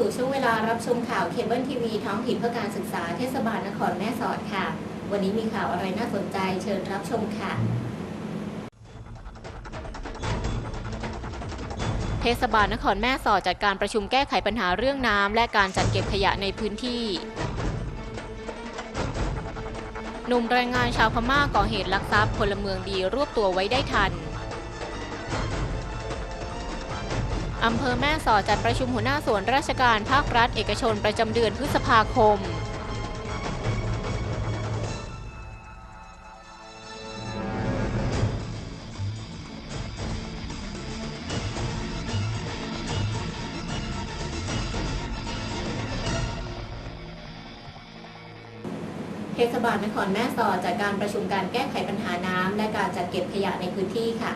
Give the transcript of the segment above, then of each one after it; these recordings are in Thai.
สู่ช่วงเวลารับชมข่าวเคเบิลทีวีท้องถิ่นเพื่อการศึกษาเทศบาลนครแม่สอดค่ะ วันนี้มีข่าวอะไรน่าสนใจเชิญรับชมค่ะ เทศบาลนครแม่สอดจัดการประชุมแก้ไขปัญหาเรื่องน้ำและการจัดเก็บขยะในพื้นที่หนุ่มแรงงานชาวพม่าก่อเหตุลักทรัพย์พลเมืองดีรวบตัวไว้ได้ทัน อำเภอแม่สอดจัดประชุมหัวหน้าส่วนราชการภาครัฐเอกชนประจำเดือนพฤษภาคม เทศบาลนครแม่สอดจัดการประชุมการแก้ไขปัญหาน้ำและการจัดเก็บขยะในพื้นที่ค่ะ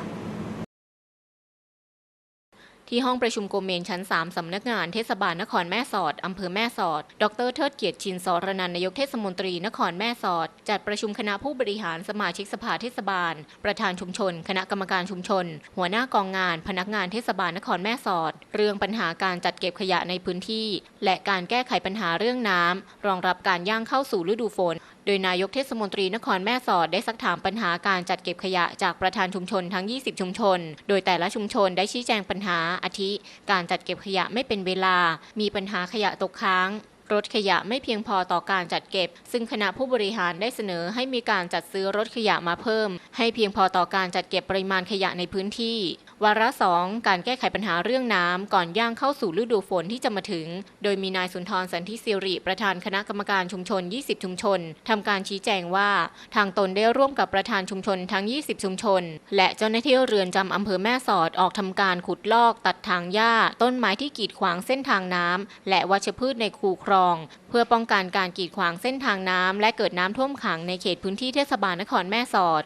ที่ห้องประชุมโกเมนชั้น 3 สำนักงานเทศบาลนครแม่สอด อำเภอแม่สอด ดรเทิดเกียรติชินสรนันนายกเทศมนตรีนครแม่สอด จัดประชุมคณะผู้บริหารสมาชิกสภาเทศบาล ประธานชุมชน คณะกรรมการชุมชน หัวหน้ากองงาน พนักงานเทศบาลนครแม่สอด เรื่องปัญหาการจัดเก็บขยะในพื้นที่ และการแก้ไขปัญหาเรื่องน้ำรองรับการย่างเข้าสู่ฤดูฝน โดยนายกเทศมนตรีนครแม่สอดได้ซักถามปัญหาการจัดเก็บขยะจากประธานชุมชนทั้ง 20 ชุมชน โดยแต่ละชุมชนได้ชี้แจงปัญหาอาทิ การจัดเก็บขยะไม่เป็นเวลา มีปัญหาขยะตกค้างรถขยะไม่เพียงพอต่อการจัดเก็บ ซึ่งคณะผู้บริหารได้เสนอให้มีการจัดซื้อรถขยะมาเพิ่ม ให้เพียงพอต่อการจัดเก็บปริมาณขยะในพื้นที่ วาระสองการแก้ไขปัญหาเรื่องน้ำก่อนย่างเข้าสู่ฤดูฝนที่จะมาถึง โดยมีนายสุนทรสันติสิริประธานคณะกรรมการชุมชน 20 ชุมชนทำการชี้แจงว่า ทางตนได้ร่วมกับประธานชุมชนทั้ง 20 ชุมชน และเจ้าหน้าที่เรือนจำอำเภอแม่สอดออกทำการขุดลอกตัดทางหญ้า ต้นไม้ที่กีดขวางเส้นทางน้ำและวัชพืชในคูคลอง เพื่อป้องกันการกีดขวางเส้นทางน้ำและเกิดน้ำท่วมขังในเขตพื้นที่เทศบาลนครแม่สอด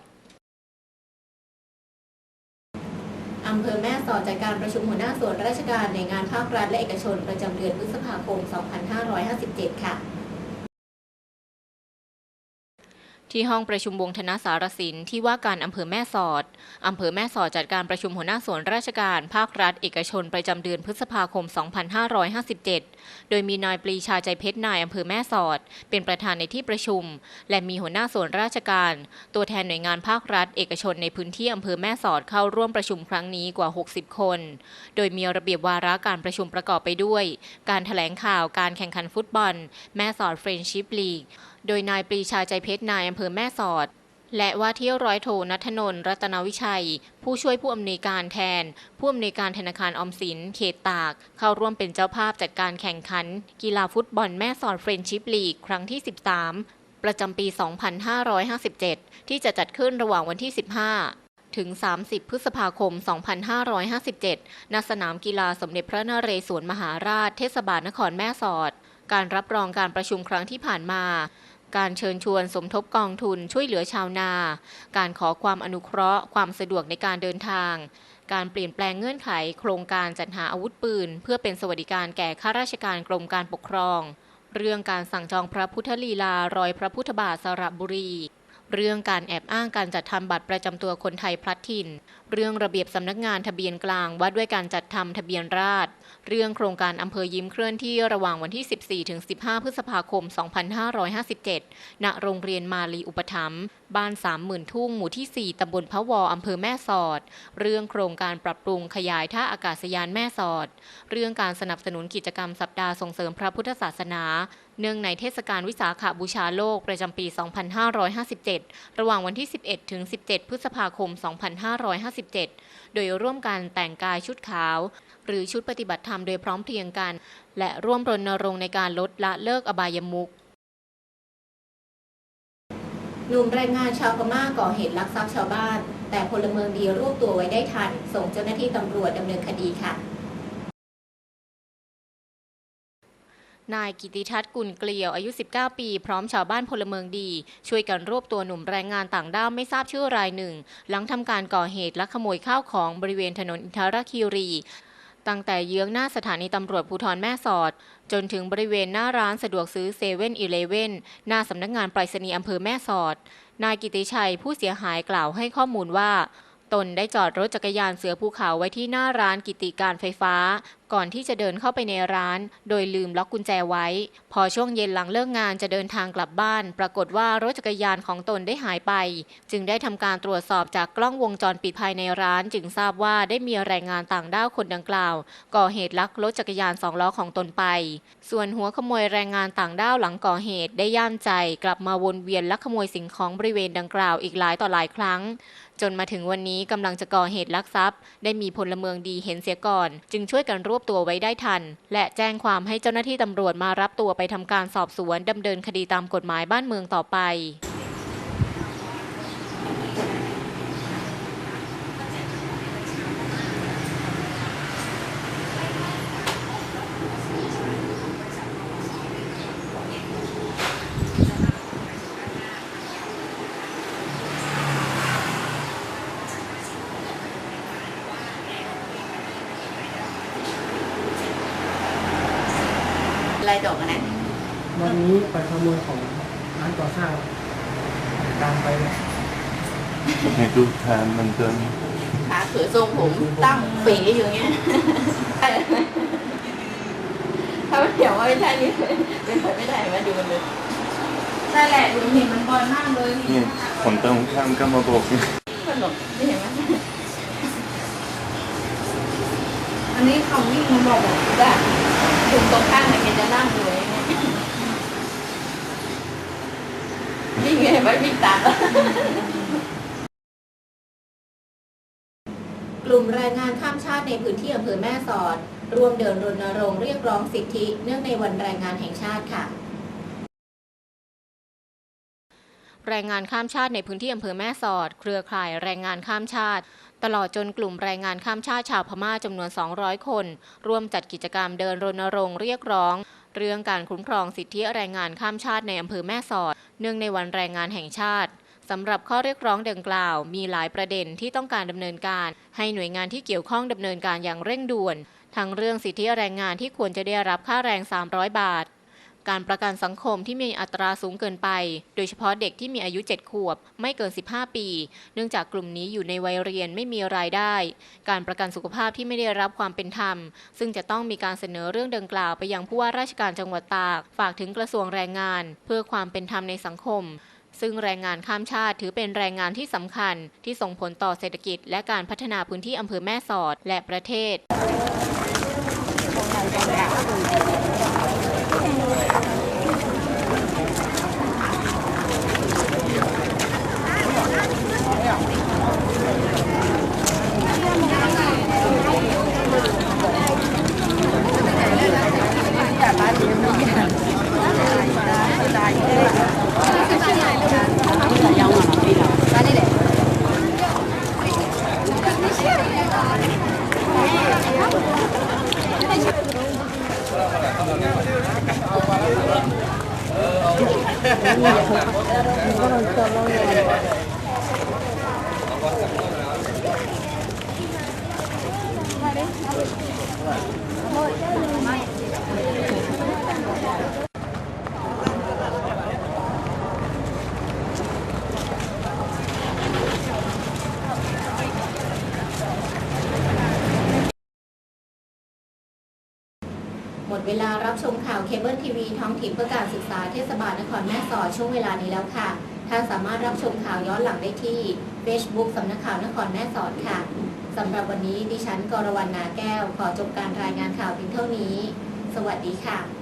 ำเภอแม่สอดจัดการประชุมหัวหน้าส่วนราชการในงานภาครัฐและเอกชนประจำเดือนพฤษภาคม 2557 ค่ะ ที่ห้องประชุมวงธนสารสินที่ว่าการอำเภอแม่สอด อำเภอแม่สอดจัดการประชุมหัวหน้าส่วนราชการ ภาครัฐ เอกชนประจำเดือนพฤษภาคม 2557 โดยมีนายปรีชาใจเพชรนายอำเภอแม่สอด เป็นประธานในที่ประชุม และมีหัวหน้าส่วนราชการ ตัวแทนหน่วยงานภาครัฐ เอกชนในพื้นที่อำเภอแม่สอดเข้าร่วมประชุมครั้งนี้กว่า 60 คน โดยมีระเบียบวาระการประชุมประกอบไปด้วย การแถลงข่าวการแข่งขันฟุตบอล แม่สอดเฟรนชิพลีก โดยนายปรีชาใจเพชรนายอำเภอแม่สอด และว่าที่ร้อยโทนัทนนรัตนวิชัย ผู้ช่วยผู้อำนวยการแทน ผู้อำนวยการธนาคารออมสิน เขตตาก เข้าร่วมเป็นเจ้าภาพจัดการแข่งขัน กีฬาฟุตบอลแม่สอดเฟรนชิพลีกครั้งที่ 13 ประจำปี 2557 ที่จะจัดขึ้นระหว่างวันที่ 15ถึง 30 พฤษภาคม 2557 ณ สนามกีฬาสมเด็จพระนเรศวรมหาราช เทศบาลนครแม่สอด การรับรองการประชุมครั้งที่ผ่านมา การเชิญชวนสมทบกองทุนช่วยเหลือชาวนา การขอความอนุเคราะห์ ความสะดวกในการเดินทาง การเปลี่ยนแปลงเงื่อนไข โครงการจัดหาอาวุธปืน เพื่อเป็นสวัสดิการแก่ข้าราชการกรมการปกครอง เรื่องการสั่งจองพระพุทธลีลารอยพระพุทธบาทสระบุรี เรื่องการแอบอ้างการจัดทำบัตรประจำตัวคนไทยพลัดถิ่น เรื่องระเบียบสำนักงานทะเบียนกลางว่าด้วยการจัดทำทะเบียนราษฎรเรื่องโครงการอำเภอยิ้มเคลื่อนที่ระหว่างวันที่ 14 ถึง 15 พฤษภาคม 2557 ณ โรงเรียนมาลีอุปถัมภ์ บ้าน 30,000 ทุ่ง หมู่ที่ 4 ตำบลพะวออำเภอแม่สอด เรื่องโครงการปรับปรุงขยายท่าอากาศยานแม่สอด เรื่องการสนับสนุนกิจกรรมสัปดาห์ส่งเสริมพระพุทธศาสนา เนื่องในเทศกาลวิสาขบูชาโลกประจำปี 2557 ระหว่างวันที่ 11 ถึง 17 พฤษภาคม 2557โดยร่วมกันแต่งกายชุดขาว หรือชุดปฏิบัติธรรมโดยพร้อมเพรียงกัน และร่วมรณรงค์ในการลดละเลิกอบายมุขหนุ่มแรงงานชาวพม่าก่อเหตุลักทรัพย์ชาวบ้าน แต่พลเมืองดีรวบตัวไว้ได้ทัน ส่งเจ้าหน้าที่ตำรวจดำเนินคดีค่ะ นายกิติทัศน์กุลเกลียวอายุ 19 ปี พร้อมชาวบ้านพลเมืองดี ช่วยกันรวบตัวหนุ่มแรงงานต่างด้าวไม่ทราบชื่อรายหนึ่ง หลังทำการก่อเหตุลักขโมยข้าวของบริเวณถนนอินทรคีรีตั้งแต่เยื้องหน้าสถานีตำรวจภูธรแม่สอด จนถึงบริเวณหน้าร้านสะดวกซื้อเซเว่นอีเลเว่นหน้าสำนักงานไปรษณีย์อำเภอแม่สอด นายกิติชัยผู้เสียหายกล่าวให้ข้อมูลว่าตนได้จอดรถจักรยานเสือภูเขาไว้ที่หน้าร้านกิติการไฟฟ้า ก่อนที่จะเดินเข้าไปในร้าน โดยลืมล็อกกุญแจไว้ พอช่วงเย็นหลังเลิกงานจะเดินทางกลับบ้าน ปรากฏว่ารถจักรยานของตนได้หายไป จึงได้ทำการตรวจสอบจากกล้องวงจรปิดภายในร้าน จึงทราบว่าได้มีแรงงานต่างด้าวคนดังกล่าว ก่อเหตุลักรถจักรยานสองล้อของตนไป ส่วนหัวขโมยแรงงานต่างด้าวหลังก่อเหตุได้ย่ามใจกลับมาวนเวียนลักขโมยสิ่งของบริเวณดังกล่าวอีกหลายต่อหลายครั้ง จนมาถึงวันนี้กำลังจะก่อเหตุลักทรัพย์ ได้มีพลเมืองดีเห็นเสียก่อน จึงช่วยกันรวบบตัวไว้ได้ทัน และแจ้งความให้เจ้าหน้าที่ตำรวจมารับตัวไปทำการสอบสวนดำเนินคดีตามกฎหมายบ้านเมืองต่อไป ลายดอกอะนะวันนี้ไปขโมยของร้านก่อสร้างตามไปเลยให้ดูแทนมันเดินขาเขือทรงผมตั้งปีอยู่เงี้ยถ้าไม่เดี๋ยวว่าไม่ใช่นี่เป็นไปไม่ได้มาดูมันเลยใช่แหละดูเห็นมันบ่อยมากเลยนี่คนตรงข้ามก็มาบอกนี่มันหลบไม่เห็นไหม อันนี้เขาวิ่งมาบอกว่าจ้ะถุงตรงข้างเนี่ยแกจะนั่งอยู่อย่างเงี้ยวิ่งไงไม่วิ่งตามกลุ่มแรงงานข้ามชาติในพื้นที่อำเภอแม่สอดร่วมเดินรณรงค์เรียกร้องสิทธิเนื่องในวันแรงงานแห่งชาติค่ะแรงงานข้ามชาติในพื้นที่อำเภอแม่สอด เครือข่ายแรงงานข้ามชาติ ตลอดจนกลุ่มแรงงานข้ามชาติชาวพม่าจำนวน 200 คน ร่วมจัดกิจกรรมเดินรณรงค์เรียกร้อง เรื่องการคุ้มครองสิทธิแรงงานข้ามชาติในอำเภอแม่สอด เนื่องในวันแรงงานแห่งชาติสำหรับข้อเรียกร้องดังกล่าว มีหลายประเด็นที่ต้องการดำเนินการ ให้หน่วยงานที่เกี่ยวข้องดำเนินการอย่างเร่งด่วน ทั้งเรื่องสิทธิแรงงานที่ควรจะได้รับค่าแรง 300 บาท การประกันสังคมที่มีอัตราสูงเกินไป โดยเฉพาะเด็กที่มีอายุ 7 ขวบ ไม่เกิน 15 ปี เนื่องจากกลุ่มนี้อยู่ในวัยเรียนไม่มีรายได้ การประกันสุขภาพที่ไม่ได้รับความเป็นธรรม ซึ่งจะต้องมีการเสนอเรื่องดังกล่าวไปยังผู้ว่าราชการจังหวัดตาก ฝากถึงกระทรวงแรงงาน เพื่อความเป็นธรรมในสังคมซึ่งแรงงานข้ามชาติถือเป็นแรงงานที่สำคัญ ที่ส่งผลต่อเศรษฐกิจ และการพัฒนาพื้นที่อำเภอแม่สอดและประเทศ หมด เวลารับชมข่าวเคเบิลทีวีท้องถิ่นเพื่อการศึกษาเทศบาลนครแม่สอดช่วงเวลานี้แล้วค่ะ ท่านสามารถรับชมข่าวย้อนหลังได้ที่ Facebook สำนักข่าวนครแม่สอดค่ะสำหรับวันนี้ดิฉันกรวรรณนาแก้ว ขอจบการรายงานข่าวเพียงเท่านี้ สวัสดีค่ะ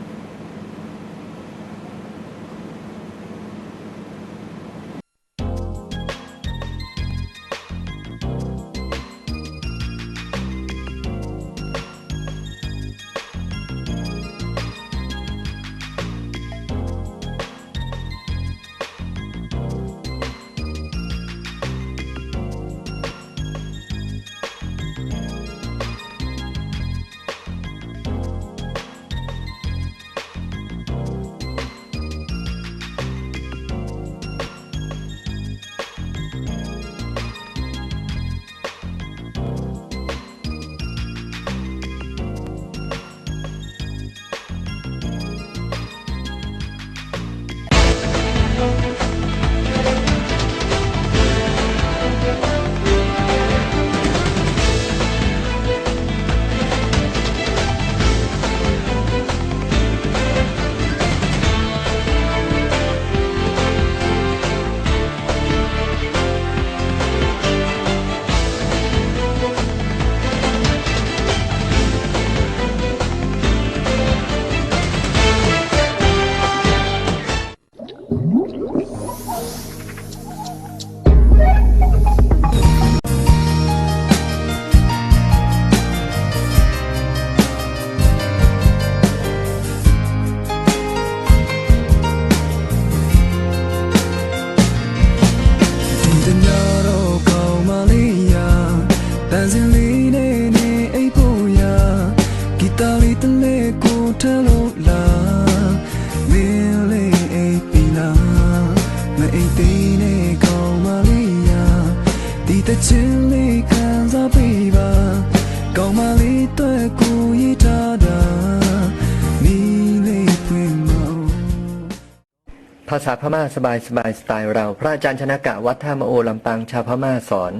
ษาพม่าสบายสบายสไตล์เรา พระอาจารย์ชนะกะวัดท่ามโอลำปางชาวพม่าสอน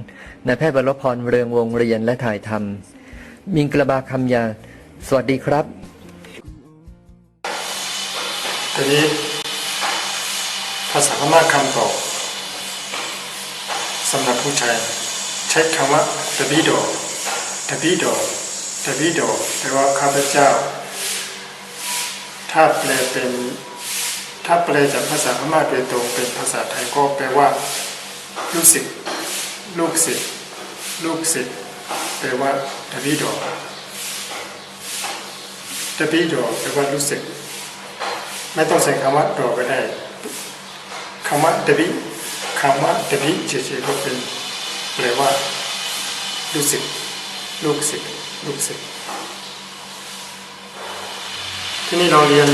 นายแพทย์บรพรเรืองวงเรียนและถ่ายทำมิงกระบาคำยา สวัสดีครับ ทีนี้ภาษาพม่าคำตอบสำหรับผู้ชายใช้คำว่าตบิโดตบิโดตบิโดแปลว่าข้าพเจ้า ถ้าแปลเป็น ถ้าแปลจากภาษาพม่าโดยตรงเป็นภาษาไทยก็แปลว่า ลูกศิษย์ลูกศิษย์ลูกศิษย์แปลว่าตบิโดตบิโดแปลว่าลูกศิษย์ไม่ต้องใช้คำว่าดอกก็ได้คำว่าดบิคำว่าดบิเฉยๆก็เป็นแปลว่า ลูกศิษย์ลูกศิษย์ลูกศิษย์ที่นี่เราเรียน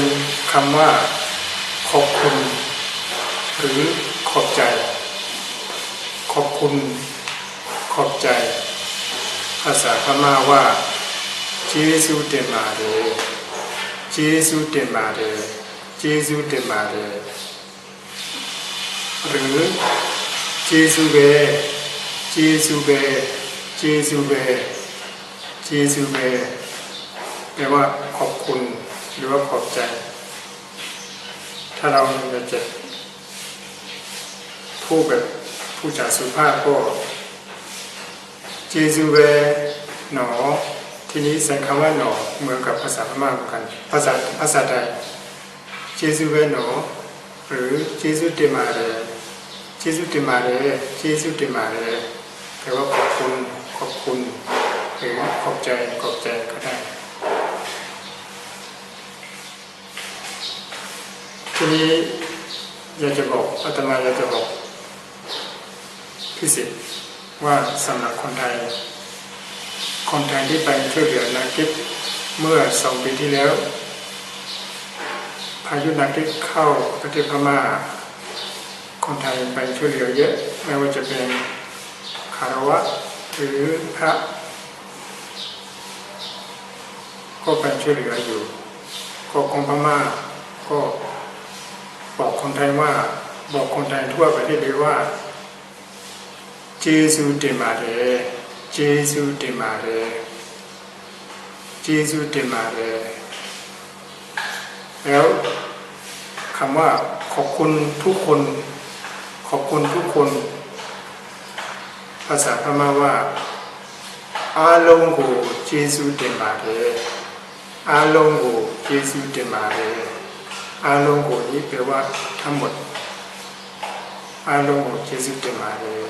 คำว่า ขอบคุณ หรือขอบใจ ขอบคุณ ขอบใจ ภาษาพม่าว่าเจสุเตมาเดเจสุเตมาเดเจสุเตมาเดหรือเจสุเบเจสุเบเจสุเบเจสุเบแปลว่าขอบคุณหรือว่าขอบใจ ถ้าเราอยากจะพูดแบบผู้จาสุภาพก็เจสุเบหนอ ทีนี้ใส่คำว่าหนอเหมือนกับภาษาพม่าเหมือนกัน ภาษาภาษาไทยเจสุเวโนอ หรือเจสุติมาเรเจสุติมาเรเจสุติมาเรแปลว่าขอบคุณขอบคุณหรือขอบใจขอบใจก็ได้ ทีนี้อยากจะบอกอาตมาอยากจะบอกพิเศษว่าสำหรับคนไทย คนไทยที่ไปช่วยเหลือนักกิจเมื่อสองปีที่แล้ว พายุนักที่เข้าประเทศพม่า คนไทยไปช่วยเหลือเยอะไม่ว่าจะเป็นคารวะหรือพระก็ไปช่วยเหลืออยู่ก็กองพม่าก็ บอกคนไทยว่าบอกคนไทยทั่วประเทศเลยว่าเจสุเดมาเรเจสุเดมาเรเจสุเดมาเรแล้วคำว่าขอบคุณทุกคน ขอบคุณทุกคน ภาษาพม่าว่าอาลงโกเจสุเดมาเรอาลงโกเจสุเดมาเร အားလုံးကိုဒီပြဝထမ်းမတ်အားလုံးကိုကျေးဇူးတင်ပါတယ်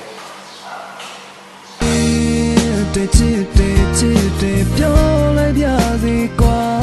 တဲ့ချစ်တဲ့ချစ်တဲ့ပြောလိုက်ပြစေကွာ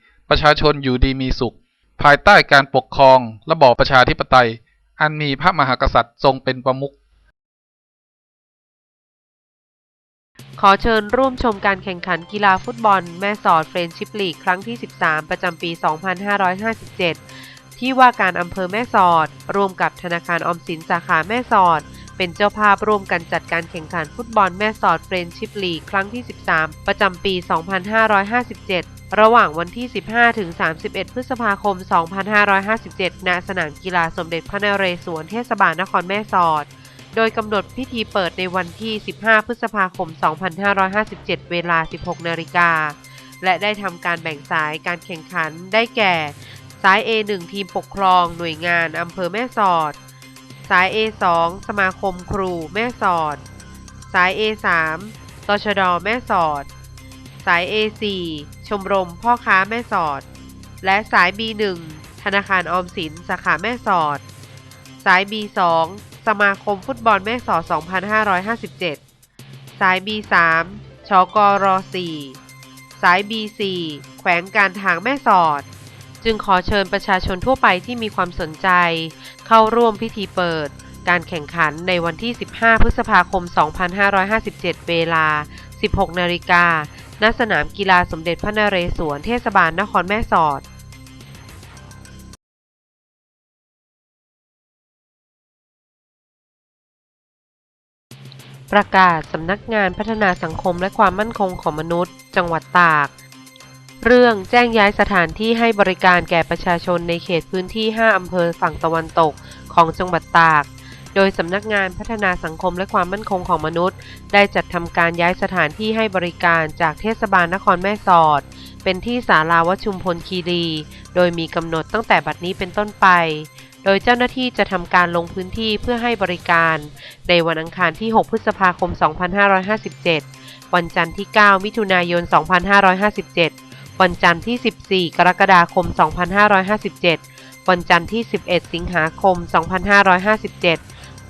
ประชาชนอยู่ดีมีสุข ภายใต้การปกครองระบอบประชาธิปไตย อันมีพระมหากษัตริย์ทรงเป็นประมุขขอเชิญร่วมชมการแข่งขันกีฬาฟุตบอล แม่สอดเฟรนชิพลีกครั้งที่ 13 ประจำปี 2557 ที่ว่าการอำเภอแม่สอด ร่วมกับธนาคารออมสินสาขาแม่สอด เป็นเจ้าภาพร่วมกันจัดการแข่งขันฟุตบอลแม่สอดเฟรนชิพลีกครั้งที่ 13 ประจำปี 2557 ระหว่างวันที่ 15 ถึง 31 พฤษภาคม 2557 ณ สนามกีฬาสมเด็จพระนเรศวรเทศบาลนครแม่สอด โดยกำหนดพิธีเปิดในวันที่ 15 พฤษภาคม 2557 เวลา 16 นาฬิกา และได้ทำการแบ่งสายการแข่งขันได้แก่ สาย A1 ทีมปกครองหน่วยงานอำเภอแม่สอด สาย A2 สมาคมครูแม่สอด สาย A3 ตชด แม่สอด สาย A4 ชมรมพ่อค้าแม่สอด และสาย B1 ธนาคารออมสิน สาขาแม่สอด สาย B2 สมาคมฟุตบอลแม่สอด 2557 สาย B3 ชกร4สาย B4 แขวงการทางแม่สอด จึงขอเชิญประชาชนทั่วไปที่มีความสนใจ เข้าร่วมพิธีเปิดการแข่งขันในวันที่ 15 พฤษภาคม 2557 เวลา 16 นาฬิกา ณ สนามกีฬาสมเด็จพระนเรศวรเทศบาลนครแม่สอดประกาศสำนักงานพัฒนาสังคมและความมั่นคงของมนุษย์ จังหวัดตาก เรื่องแจ้งย้ายสถานที่ให้บริการแก่ประชาชนในเขตพื้นที่ 5 อำเภอฝั่งตะวันตกของจังหวัดตาก โดยสำนักงานพัฒนาสังคมและความมั่นคงของมนุษย์ ได้จัดทำการย้ายสถานที่ให้บริการจากเทศบาลนครแม่สอด เป็นที่ศาลาวชุมพลคีรี โดยมีกำหนดตั้งแต่บัดนี้เป็นต้นไป โดยเจ้าหน้าที่จะทำการลงพื้นที่เพื่อให้บริการ ในวันอังคารที่ 6 พฤษภาคม 2557 วันจันทร์ที่ 9 มิถุนายน 2557 วันจันทร์ที่ 14 กรกฎาคม 2557 วันจันทร์ที่ 11 สิงหาคม 2557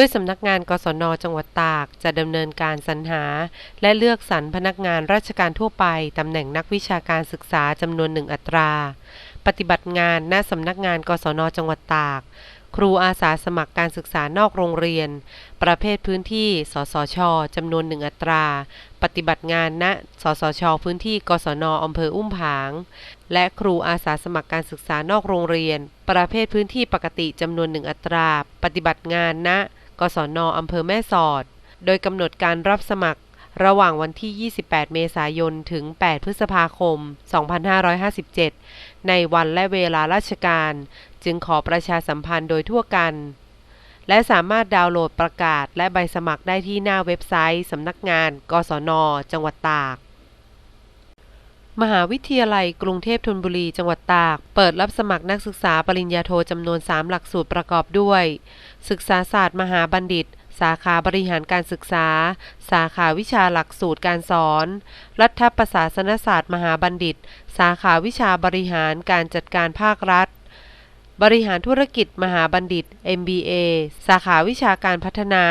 ด้วยสำนักงานกศนจังหวัดตากจะดำเนินการสรรหา และเลือกสรรพนักงานราชการทั่วไปตำแหน่งนักวิชาการศึกษาจำนวนหนึ่งอัตรา ปฏิบัติงานณสำนักงานกศนจังหวัดตาก ครูอาสาสมัครการศึกษานอกโรงเรียน ประเภทพื้นที่ สสชจำนวนหนึ่งอัตรา ปฏิบัติงานณสสช พื้นที่ กศนอำเภออุ้มผาง และครูอาสาสมัครการศึกษานอกโรงเรียน ประเภทพื้นที่ปกติจำนวนหนึ่งอัตรา ปฏิบัติงานณ กศนอำเภอแม่สอด โดยกำหนดการรับสมัครระหว่างวันที่ 28 เมษายน ถึง 8 พฤษภาคม 2557 ในวันและเวลาราชการ จึงขอประชาสัมพันธ์โดยทั่วกัน และสามารถดาวน์โหลดประกาศและใบสมัครได้ที่หน้าเว็บไซต์สำนักงาน กศน จังหวัดตาก มหาวิทยาลัยกรุงเทพธนบุรีจังหวัดตาก เปิดรับสมัครนักศึกษาปริญญาโทจำนวน 3 หลักสูตรประกอบด้วย ศึกษาศาสตร์มหาบัณฑิต สาขาบริหารการศึกษา สาขาวิชาหลักสูตรการสอน รัฐประศาสนศาสตร์มหาบัณฑิต สาขาวิชาบริหารการจัดการภาครัฐ บริหารธุรกิจมหาบัณฑิต MBA สาขาวิชาการพัฒนา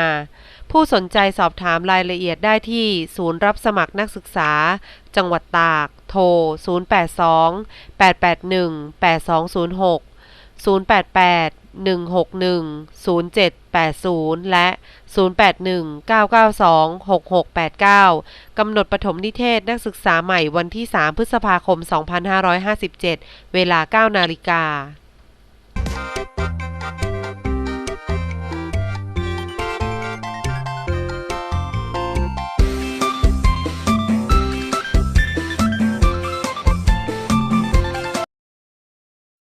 ผู้สนใจสอบถามรายละเอียดได้ที่ศูนย์รับสมัครนักศึกษา จังหวัดตาก โทร 082 881 8206 088 161 0780 และ 081 992 6689 กำหนดปฐมนิเทศนักศึกษาใหม่วันที่ 3 พฤษภาคม 2557 เวลา 9 นาฬิกา